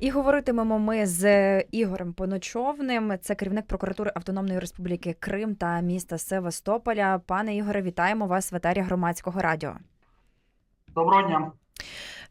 І говоритимемо ми з Ігорем Поночовним. Це керівник прокуратури Автономної Республіки Крим та міста Севастополя. Пане Ігоре, вітаємо вас в етері громадського радіо. Доброго дня.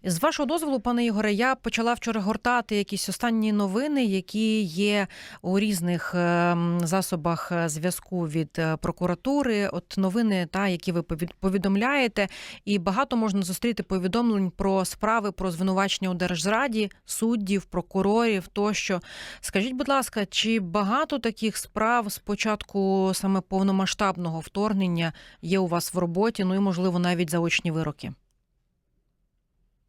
З вашого дозволу, пане Ігоре, я почала вчора гортати якісь останні новини, які є у різних ем, засобах е, зв'язку від е, прокуратури. От новини, та які ви повід- повідомляєте, і багато можна зустріти повідомлень про справи про звинувачення у держзраді, суддів, прокурорів тощо. Скажіть, будь ласка, чи багато таких справ з початку саме повномасштабного вторгнення є у вас в роботі? Ну і можливо навіть заочні вироки?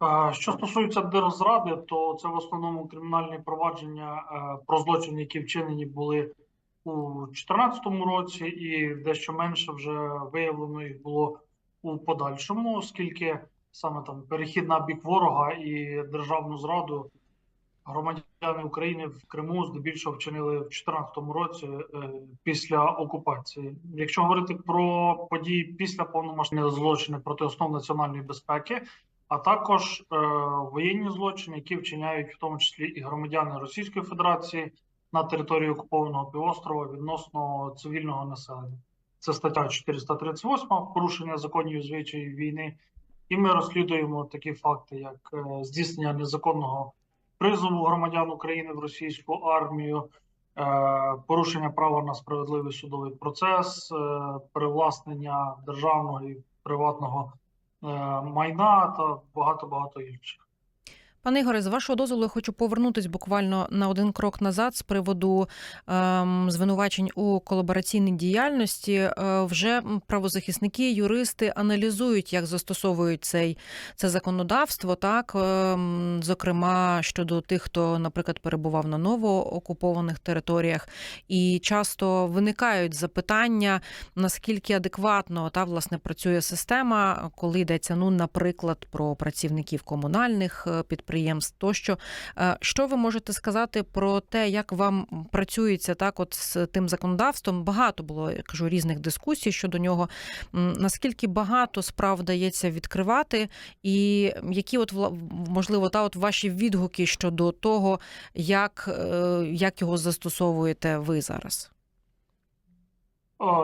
Е, Що стосується держзради, то це в основному кримінальні провадження е, про злочини, які вчинені були у 2014 році, і дещо менше вже виявлено їх було у подальшому, оскільки саме там перехід на бік ворога і державну зраду громадяни України в Криму здебільшого вчинили в 2014 році е, після окупації. Якщо говорити про події після повномасштабного злочини проти основ національної безпеки. А також е, воєнні злочини, які вчиняють в тому числі і громадяни Російської Федерації на території окупованого півострова відносно цивільного населення. Це стаття 438 порушення законів і звичаїв війни. І ми розслідуємо такі факти, як е, здійснення незаконного призову громадян України в російську армію, е, порушення права на справедливий судовий процес, е, привласнення державного і приватного майна та багато багато інших. Пане Ігоре, з вашого дозволу, я хочу повернутися буквально на один крок назад з приводу ем, звинувачень у колабораційній діяльності. Е, вже правозахисники, юристи аналізують, як застосовують цей це законодавство, так ем, зокрема щодо тих, хто, наприклад, перебував на новоокупованих територіях, і часто виникають запитання, наскільки адекватно та власне працює система, коли йдеться, ну, наприклад, про працівників комунальних е, підприємств тощо. Е, Що ви можете сказати про те, як вам працюється так, от з тим законодавством? Багато було я кажу різних дискусій щодо нього. Наскільки багато справ вдається відкривати, і які, от можливо, та от ваші відгуки щодо того, як, е, як його застосовуєте ви зараз?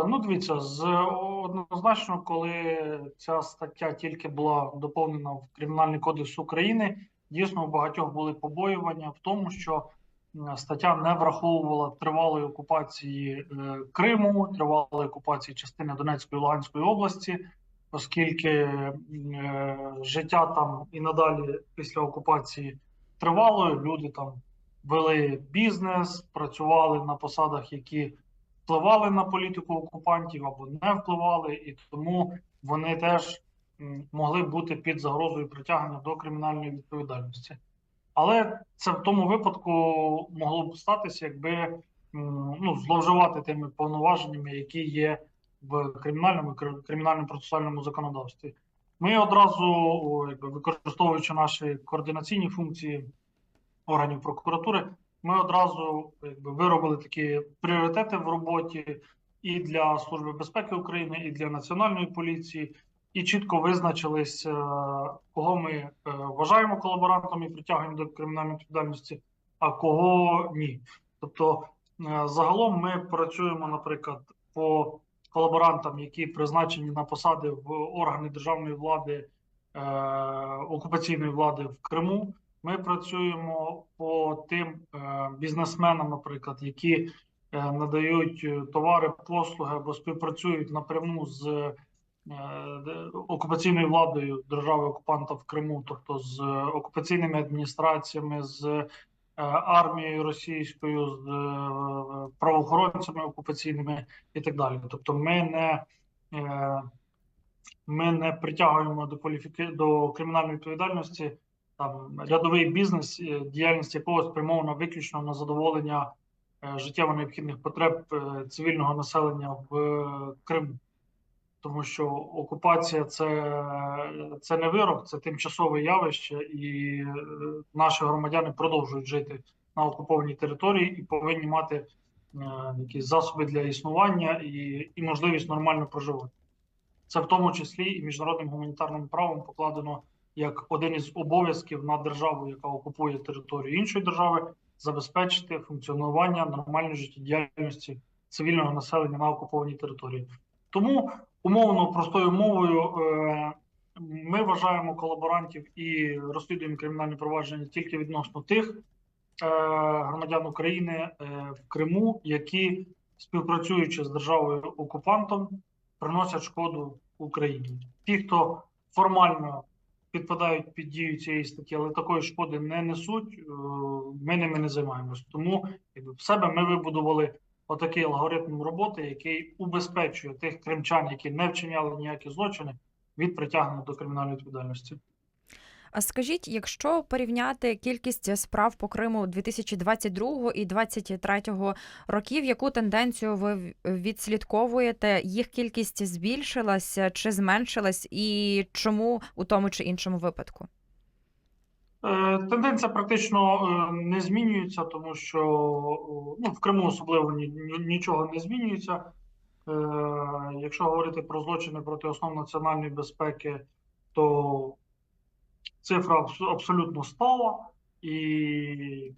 Ну, дивіться, з однозначно, коли ця стаття тільки була доповнена в Кримінальний кодекс України, дійсно у багатьох були побоювання в тому, що стаття не враховувала тривалої окупації е, Криму, тривалої окупації частини Донецької і Луганської області, оскільки е, життя там і надалі після окупації тривало, люди там вели бізнес, працювали на посадах, які впливали на політику окупантів або не впливали, і тому вони теж могли бути під загрозою притягнення до кримінальної відповідальності. Але це в тому випадку могло б статися, якби ну, зловживати тими повноваженнями, які є в кримінальному кримінальному процесуальному законодавстві. Ми одразу, якби використовуючи наші координаційні функції органів прокуратури, ми одразу якби, виробили такі пріоритети в роботі і для Служби безпеки України, і для Національної поліції, і чітко визначились, е, кого ми е, вважаємо колаборантами і притягуємо до кримінальної відповідальності, а кого ні. Тобто, е, загалом ми працюємо, наприклад, по колаборантам, які призначені на посади в органи державної влади окупаційної влади в Криму. Ми працюємо по тим бізнесменам, наприклад, які надають товари, послуги або співпрацюють напряму з окупаційною владою держави окупанта в Криму, тобто з е, окупаційними адміністраціями, з е, армією російською, з е, правоохоронцями окупаційними і так далі. Тобто, ми не е, ми не притягуємо до кваліфіки до кримінальної відповідальності там рядовий бізнес, е, діяльність якого спрямована виключно на задоволення е, життєво необхідних потреб е, цивільного населення в е, Криму. Тому що окупація це, це не вирок, це тимчасове явище, і е, наші громадяни продовжують жити на окупованій території і повинні мати е, якісь засоби для існування і, і можливість нормально проживати. Це в тому числі і міжнародним гуманітарним правом покладено як один із обов'язків на державу, яка окупує територію іншої держави, забезпечити функціонування нормальної життєдіяльності цивільного населення на окупованій території. Тому умовно простою мовою е, ми вважаємо колаборантів і розслідуємо кримінальні провадження тільки відносно тих е, громадян України е, в Криму, які співпрацюючи з державою окупантом, приносять шкоду Україні. Ті, хто формально підпадають під дію цієї статті, але такої шкоди не несуть, ми ними не займаємось. Тому в себе ми вибудували отакий алгоритм роботи, який убезпечує тих кримчан, які не вчиняли ніякі злочини, від притягнення до кримінальної відповідальності. А скажіть, якщо порівняти кількість справ по Криму 2022 і 2023 років, яку тенденцію ви відслідковуєте? Їх кількість збільшилася чи зменшилась, і чому у тому чи іншому випадку? Е, Тенденція практично е, не змінюється, тому що ну, в Криму особливо ні- ні- нічого не змінюється. Е, Якщо говорити про злочини проти основ національної безпеки, то цифра абсолютно стала, і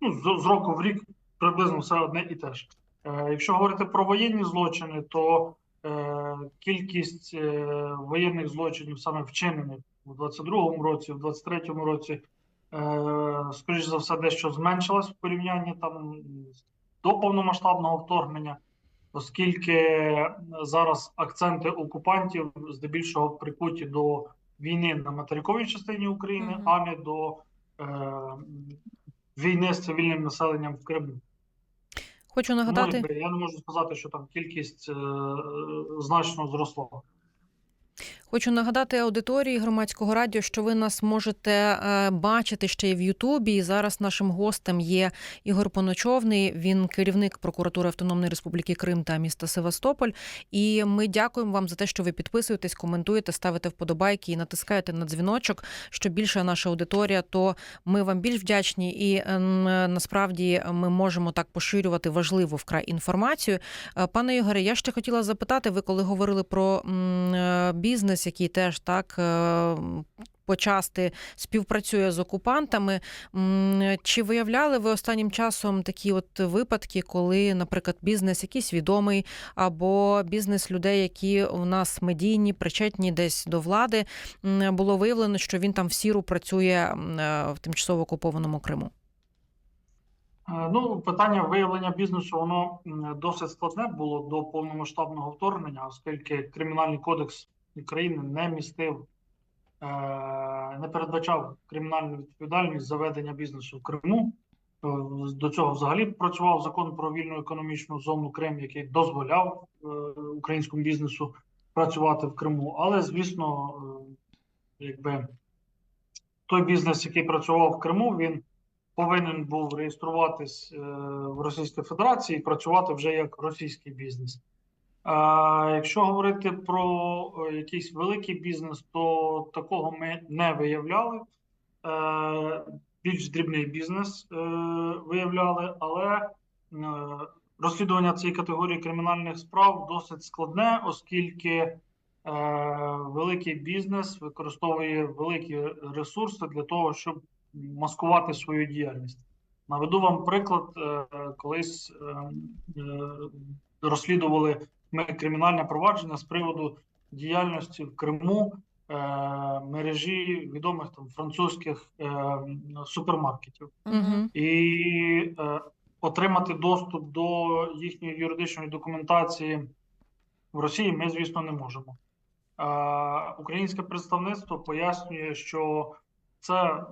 ну, з, року в рік приблизно все одне і те ж. Е, Якщо говорити про воєнні злочини, то е, кількість е, воєнних злочинів саме вчинених у 22-му році, в 23-му році, е, скоріш за все, дещо зменшилась в порівнянні там до повномасштабного вторгнення, оскільки зараз акценти окупантів здебільшого прикуті до війни на материковій частині України, Мгм. а не до е, війни з цивільним населенням в Криму. Хочу нагадати. якби, я не можу сказати, що там кількість е, значно зросла. Хочу нагадати аудиторії громадського радіо, що ви нас можете е, бачити ще й в Ютубі. І зараз нашим гостем є Ігор Поночовний. Він керівник прокуратури Автономної Республіки Крим та міста Севастополь. І ми дякуємо вам за те, що ви підписуєтесь, коментуєте, ставите вподобайки і натискаєте на дзвіночок. Що більше наша аудиторія, то ми вам більш вдячні. І е, насправді ми можемо так поширювати важливу вкрай інформацію. Е, Пане Ігоре, я ще хотіла запитати, ви коли говорили про м, бізнес, який теж так е, почасти співпрацює з окупантами. Чи виявляли ви останнім часом такі от випадки, коли, наприклад, бізнес якийсь відомий, або бізнес людей, які у нас медійні, причетні десь до влади, було виявлено, що він там в сіру працює е, в тимчасово окупованому Криму? Е, Ну, питання виявлення бізнесу воно досить складне було до повномасштабного вторгнення, оскільки Кримінальний кодекс України не містив, е, не передбачав кримінальну відповідальність за ведення бізнесу в Криму. Е, До цього взагалі працював закон про вільну економічну зону Крим, який дозволяв е, українському бізнесу працювати в Криму. Але, звісно, якби той бізнес, який працював в Криму, він повинен був реєструватись в Російській Федерації і працювати вже як російський бізнес. Якщо говорити про е, якийсь великий бізнес, то такого ми не виявляли. Е, Більш дрібний бізнес е, виявляли, але розслідування цієї категорії кримінальних справ досить складне, оскільки великий бізнес використовує великі ресурси для того, щоб маскувати свою діяльність. Наведу вам приклад, колись е, е, розслідували кримінальне провадження з приводу діяльності в Криму е, мережі відомих там французьких е, супермаркетів. Угу. І е, отримати доступ до їхньої юридичної документації в Росії ми, звісно, не можемо. Е, українське представництво пояснює, що це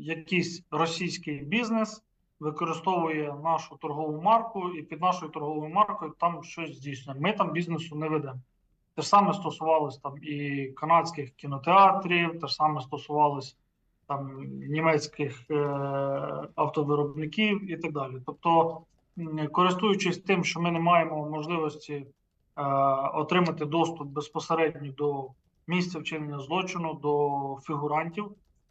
якийсь російський бізнес використовує нашу торгову марку, і під нашою торговою маркою там щось здійснює. Ми там бізнесу не ведемо. Те ж саме стосувалось там і канадських кінотеатрів, те ж саме стосувалось там німецьких е, автовиробників і так далі. Тобто, користуючись тим, що ми не маємо можливості е, отримати доступ безпосередньо до місця вчинення злочину, до фігурантів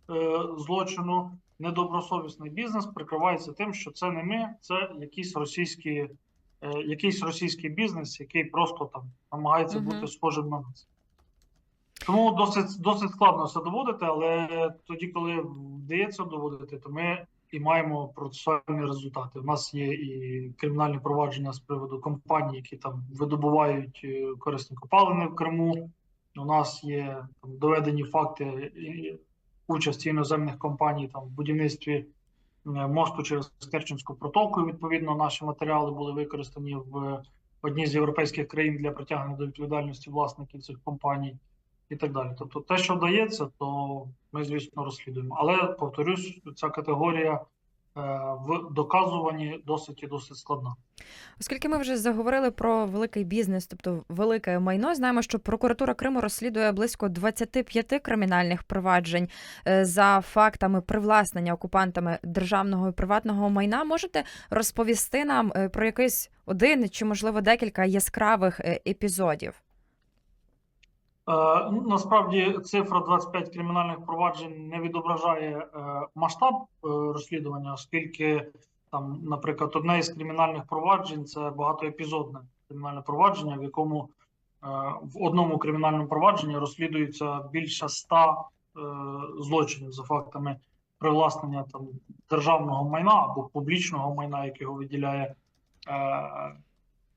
е, злочину, недобросовісний бізнес прикривається тим, що це не ми, це якісь російські, е, якийсь російський бізнес, який просто там намагається Мгм. бути схожим на нас. Тому досить досить складно все доводити, але тоді, коли вдається доводити, то ми і маємо процесуальні результати. У нас є і кримінальні провадження з приводу компаній, які там видобувають е, корисні копалини в Криму. У нас є там доведені факти участі іноземних компаній там в будівництві е, мосту через Керченську протоку. І, Відповідно, наші матеріали були використані в одній з європейських країн для притягнення до відповідальності власників цих компаній і так далі. Тобто, те, що вдається, то ми, звісно, розслідуємо. Але повторюсь, ця категорія е, в доказуванні досить і досить складна. Оскільки ми вже заговорили про великий бізнес, тобто велике майно, знаємо, що прокуратура Криму розслідує близько 25 кримінальних проваджень е, за фактами привласнення окупантами державного і приватного майна. Можете розповісти нам е, про якийсь один чи, можливо, декілька яскравих е, епізодів? Е, ну, Насправді цифра 25 кримінальних проваджень не відображає е, масштаб е, розслідування, оскільки там, наприклад, одне із кримінальних проваджень це багатоепізодне кримінальне провадження, в якому в одному кримінальному провадженні розслідується більше ста злочинів за фактами привласнення там державного майна або публічного майна, як його виділяє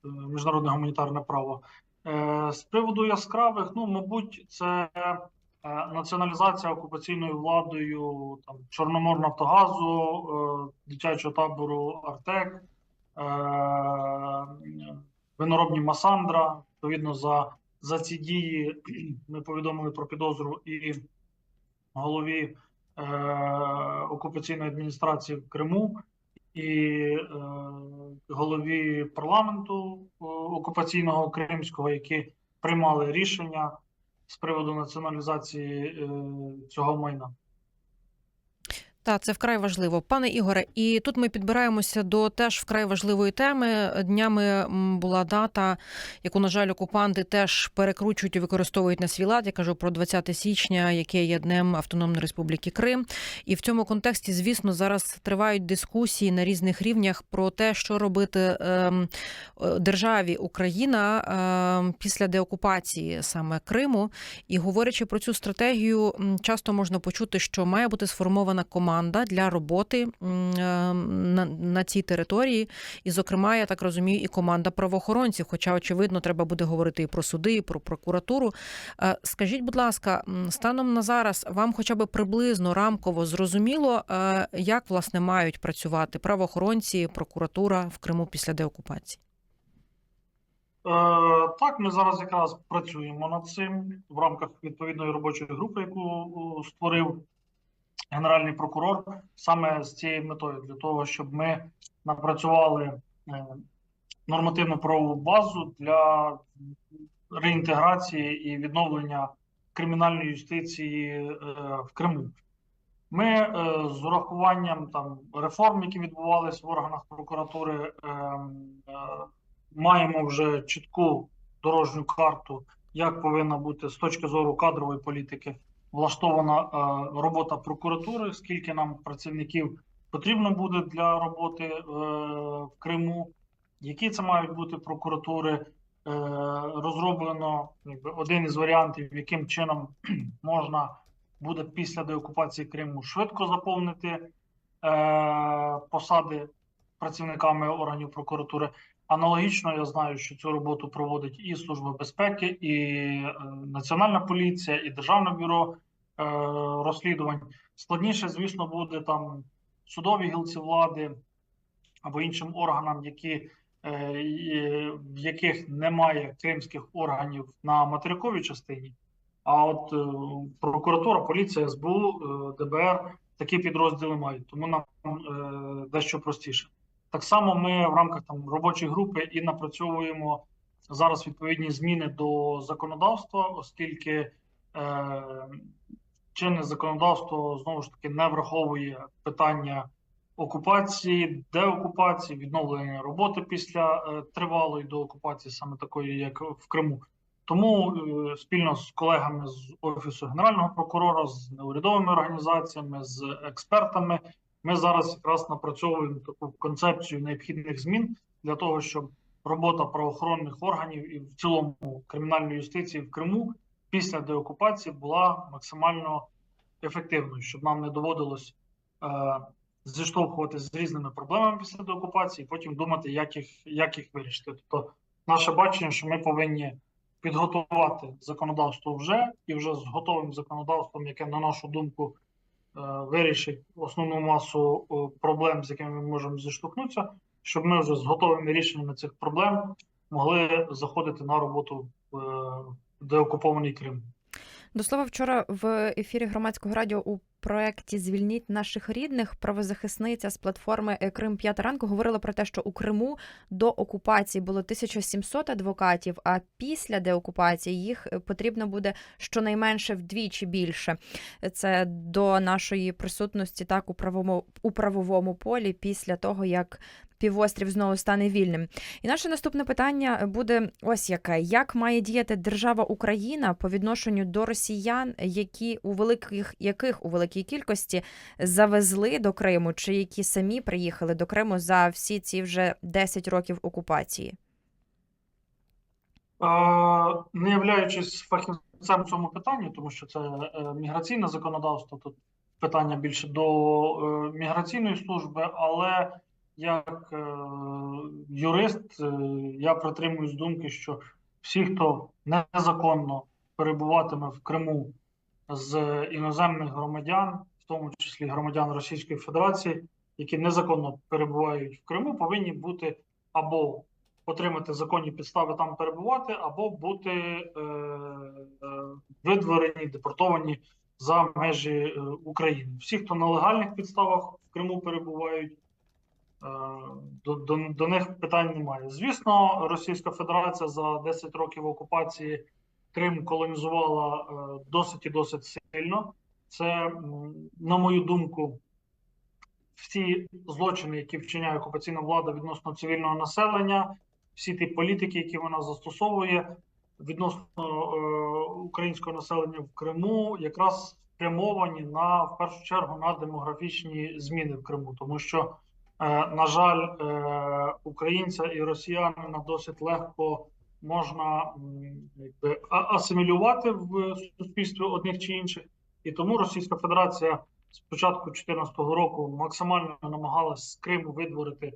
міжнародне гуманітарне право. Е, З приводу яскравих, ну, мабуть, це е, націоналізація окупаційною владою там, Чорноморнафтогазу, е, дитячого табору Артек, виноробні Масандра. Відповідно, за, за ці дії ми повідомили про підозру і голові окупаційної адміністрації в Криму і е, голові парламенту е, окупаційного кримського, які приймали рішення з приводу націоналізації е, цього майна. Так, це вкрай важливо, пане Ігоре. І тут ми підбираємося до теж вкрай важливої теми. Днями була дата, яку, на жаль, окупанти теж перекручують і використовують на свій лад. Я кажу про 20 січня, яке є днем Автономної Республіки Крим. І в цьому контексті, звісно, зараз тривають дискусії на різних рівнях про те, що робити ем, е, державі Україна ем, після деокупації саме Криму. І говорячи про цю стратегію, часто можна почути, що має бути сформована команда для роботи е, на, цій території. І, зокрема, я так розумію, і команда правоохоронців. Хоча, очевидно, треба буде говорити і про суди, і про прокуратуру. Е, Скажіть, будь ласка, станом на зараз вам хоча б приблизно рамково зрозуміло, е, як власне мають працювати правоохоронці, прокуратура в Криму після деокупації? Так, ми зараз якраз працюємо над цим в рамках відповідної робочої групи, яку створив Генеральний прокурор, саме з цією метою, для того, щоб ми напрацювали е, нормативну правову базу для реінтеграції і відновлення кримінальної юстиції е, в Криму. Ми е, з урахуванням там реформ, які відбувалися в органах прокуратури, маємо вже чітку дорожню карту, як повинна бути з точки зору кадрової політики влаштована е, робота прокуратури, скільки нам працівників потрібно буде для роботи е, в Криму, які це мають бути прокуратури. Е, розроблено якби, один із варіантів, яким чином можна буде після деокупації Криму швидко заповнити посади працівниками органів прокуратури. Аналогічно, я знаю, що цю роботу проводить і Служба безпеки, і е, Національна поліція, і Державне бюро е, розслідувань. Складніше, звісно, буде там судові гілці влади або іншим органам, які, е, в яких немає кримських органів на материковій частині. А от е, прокуратура, поліція, СБУ, е, ДБР такі підрозділи мають, тому нам е, дещо простіше. Так само ми в рамках там робочої групи і напрацьовуємо зараз відповідні зміни до законодавства, оскільки е, чинне законодавство знову ж таки не враховує питання окупації, деокупації, відновлення роботи після е, тривалої доокупації, саме такої, як в Криму. Тому е, спільно з колегами з офісу генерального прокурора, з неурядовими організаціями, з експертами, ми зараз якраз напрацьовуємо таку концепцію необхідних змін для того, щоб робота правоохоронних органів і в цілому кримінальної юстиції в Криму після деокупації була максимально ефективною, щоб нам не доводилось е, зіштовхуватися з різними проблемами після деокупації, і потім думати, як їх, як їх вирішити. Тобто, наше бачення, що ми повинні підготувати законодавство вже і вже з готовим законодавством, яке, на нашу думку, вирішить основну масу е, проблем, з якими ми можемо зіштовхнутися, щоб ми вже з готовими рішеннями цих проблем могли заходити на роботу в е, деокупований Крим. До слова, вчора в ефірі громадського радіо у проєкті Звільніть наших рідних правозахисниця з платформи «Е, Крим П'ята ранку говорила про те, що у Криму до окупації було 1700 адвокатів, а після деокупації їх потрібно буде щонайменше вдвічі більше. Це до нашої присутності так у правому у правовому полі після того, як півострів знову стане вільним. І наше наступне питання буде ось яке: як має діяти держава Україна по відношенню до росіян, які у великих яких у великій кількості завезли до Криму, чи які самі приїхали до Криму за всі ці вже 10 років окупації? Не являючись фахівцем в цьому питанні, тому що це е, міграційне законодавство, тут питання більше до е, міграційної служби, але як е, юрист е, я притримуюсь думки, що всі, хто незаконно перебуватиме в Криму з іноземних громадян, в тому числі громадян Російської Федерації, які незаконно перебувають в Криму, повинні бути або отримати законні підстави там перебувати, або бути е, е, видворені, депортовані за межі е, України. Всі, хто на легальних підставах в Криму перебувають, до, до, до них питань немає. Звісно, Російська Федерація за 10 років окупації Крим колонізувала е, досить і досить сильно. Це, на мою думку, всі злочини, які вчиняє окупаційна влада відносно цивільного населення, всі ті політики, які вона застосовує відносно е, українського населення в Криму, якраз спрямовані на в першу чергу на демографічні зміни в Криму, тому що, е, на жаль, е, українця і росіянина досить легко можна якби, асимілювати в суспільстві одних чи інших, і тому Російська Федерація з початку 2014 року максимально намагалась з Криму видворити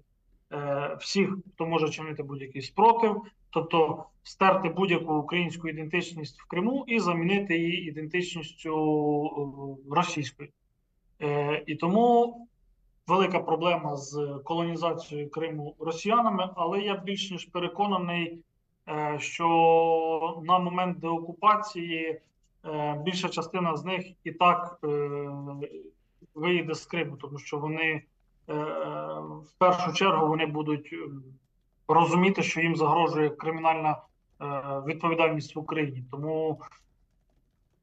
е, всіх, хто може чинити будь-який спротив, тобто стерти будь-яку українську ідентичність в Криму і замінити її ідентичністю е, російською. Е, і тому велика проблема з колонізацією Криму росіянами, але я більш ніж переконаний, е, що на момент деокупації е, більша частина з них і так е, виїде з Криму, тому що вони в першу чергу вони будуть розуміти, що їм загрожує кримінальна відповідальність в Україні. Тому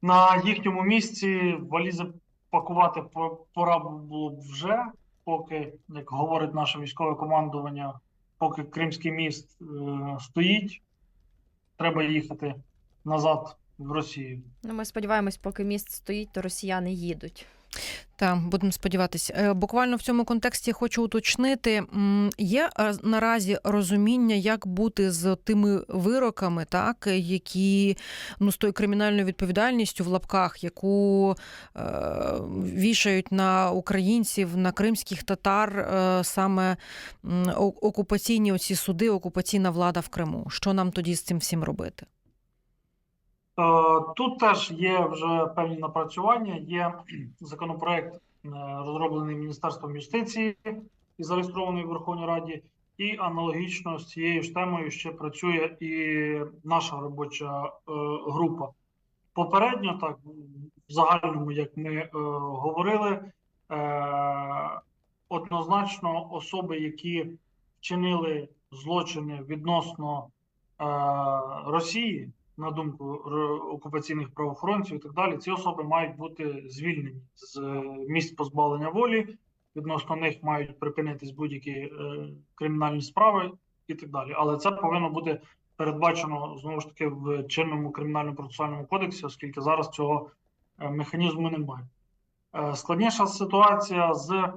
на їхньому місці валізи пакувати по- пора було б вже, поки, як говорить наше військове командування, поки Кримський міст е, стоїть, треба їхати назад в Росію. Ну, ми сподіваємось, поки міст стоїть, то росіяни їдуть. Так, будемо сподіватися. Е, Буквально в цьому контексті хочу уточнити: є наразі розуміння, як бути з тими вироками, так які ну з тою кримінальною відповідальністю в лапках, яку е, вішають на українців, на кримських татар, е, саме окупаційні оці суди, окупаційна влада в Криму. Що нам тоді з цим всім робити? Е, Тут теж є вже певні напрацювання. Є законопроект, е, розроблений Міністерством юстиції і зареєстрований в Верховній Раді, і аналогічно з цією ж темою ще працює і наша робоча е, група. Попередньо, так в загальному, як ми говорили, однозначно особи, які вчинили злочини відносно Росії на думку окупаційних правоохоронців і так далі, ці особи мають бути звільнені з е, місць позбавлення волі. Відносно них мають припинитись будь-які е, кримінальні справи і так далі. Але це повинно бути передбачено знову ж таки в чинному кримінальному процесуальному кодексі, оскільки зараз цього е, механізму немає. Е, складніша ситуація з е,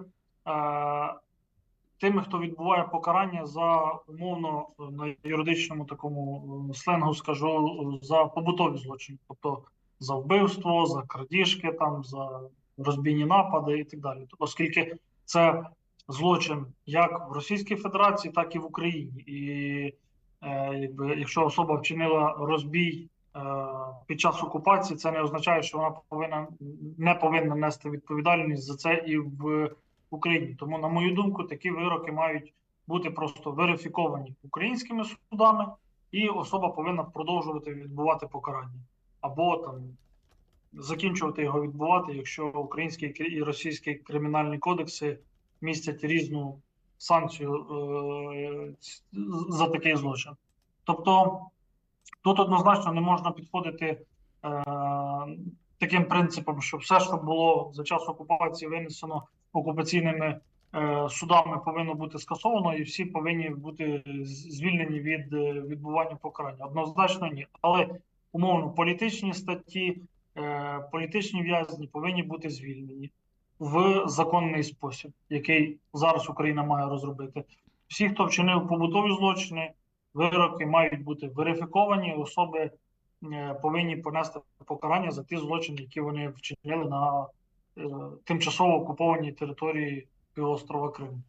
тими, хто відбуває покарання за умовно на юридичному такому е, сленгу скажу за побутові злочини, тобто за вбивство, за крадіжки, там за розбійні напади і так далі. Оскільки це злочин як в Російській Федерації, так і в Україні. І е, якби, якщо особа вчинила розбій е, під час окупації, це не означає, що вона повинна не повинна нести відповідальність за це і в Україні. Тому, на мою думку, такі вироки мають бути просто верифіковані українськими судами, і особа повинна продовжувати відбувати покарання або там закінчувати його відбувати, якщо український і російський кримінальні кодекси містять різну санкцію е, за такий злочин. Тобто тут однозначно не можна підходити е, таким принципом, що все, що було за час окупації винесено окупаційними е, судами, повинно бути скасовано, і всі повинні бути звільнені від е, відбування покарання. Однозначно ні. Але умовно політичні статті, е, політичні в'язні повинні бути звільнені в законний спосіб, який зараз Україна має розробити. Всі, хто вчинив побутові злочини, вироки мають бути верифіковані, особи повинні понести покарання за ті злочини, які вони вчинили на тимчасово окупованій території півострова Крим.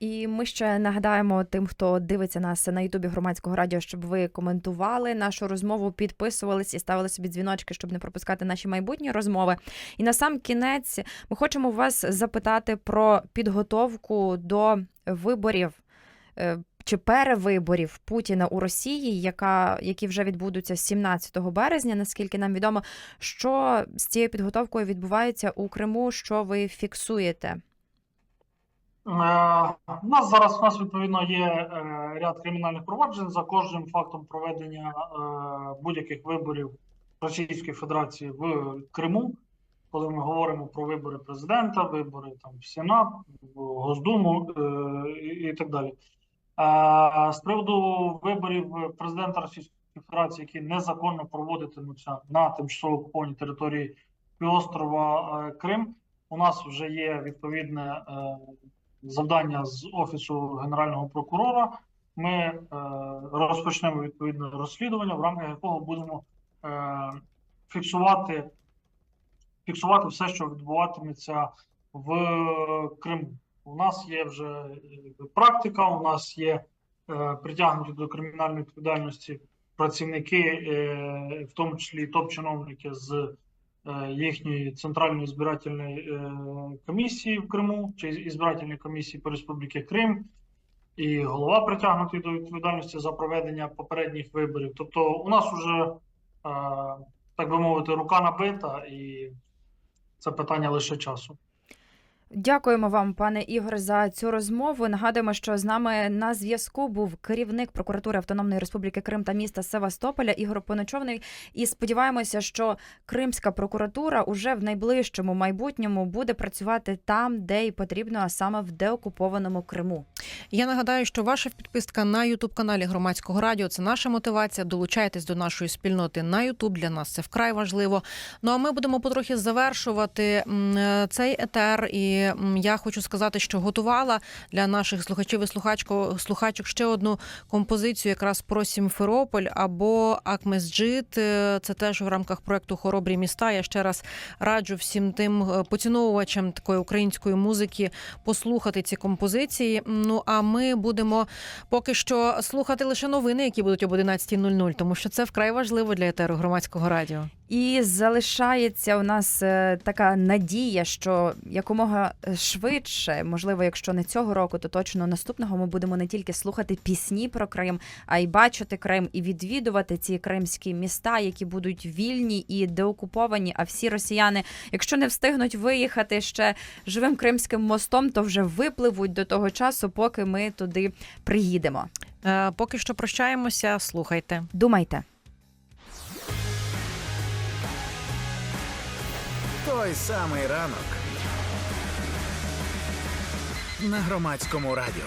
І ми ще нагадаємо тим, хто дивиться нас на Ютубі громадського радіо, щоб ви коментували нашу розмову, підписувались і ставили собі дзвіночки, щоб не пропускати наші майбутні розмови. І на сам кінець ми хочемо вас запитати про підготовку до виборів. Чи перевиборів Путіна у Росії, яка які вже відбудуться 17 березня, наскільки нам відомо, що з цією підготовкою відбувається у Криму, що ви фіксуєте? Е, У нас зараз у нас відповідно є е, ряд кримінальних проваджень за кожним фактом проведення е, будь-яких виборів Російської Федерації в Криму. Коли ми говоримо про вибори президента, вибори там в Сенат, Госдуму і так далі. З приводу виборів президента Російської Федерації, які незаконно проводитимуться на тимчасово окупованій території півострова е, Крим, у нас вже є відповідне е, завдання з офісу генерального прокурора. Ми е, розпочнемо відповідне розслідування, в рамках якого будемо фіксувати, фіксувати все, що відбуватиметься в Криму. У нас є вже е, практика, у нас є е, притягнуті до кримінальної відповідальності працівники, е, в тому числі топ-чиновники з їхньої центральної збирательної комісії в Криму чи збирательної комісії по Республіки Крим, і голова притягнутий до відповідальності за проведення попередніх виборів. Тобто, у нас вже, так би мовити, рука набита, і це питання лише часу. Дякуємо вам, пане Ігор, за цю розмову. Нагадуємо, що з нами на зв'язку був керівник прокуратури Автономної Республіки Крим та міста Севастополя Ігор Поночовний. І сподіваємося, що Кримська прокуратура уже в найближчому майбутньому буде працювати там, де й потрібно, а саме в деокупованому Криму. Я нагадаю, що ваша підписка на Ютуб каналі громадського радіо це наша мотивація. Долучайтесь до нашої спільноти на Ютуб. Для нас це вкрай важливо. Ну а ми будемо потрохи завершувати е, цей етер. І я хочу сказати, що готувала для наших слухачів і слухачко слухачок ще одну композицію, якраз про Сімферополь або Акмесджит. Е, Це теж в рамках проекту Хоробрі міста. Я ще раз раджу всім тим е, поціновувачам такої української музики послухати ці композиції. Ну а ми будемо поки що слухати лише новини, які будуть об 11.00, тому що це вкрай важливо для етеру громадського радіо. І залишається у нас е, така надія, що якомога швидше, можливо, якщо не цього року, то точно наступного ми будемо не тільки слухати пісні про Крим, а й бачити Крим і відвідувати ці кримські міста, які будуть вільні і деокуповані. А всі росіяни, якщо не встигнуть виїхати ще живим кримським мостом, то вже випливуть до того часу, поки ми туди приїдемо. Е, Поки що прощаємося. Слухайте. Думайте. Той самий ранок на громадському радіо.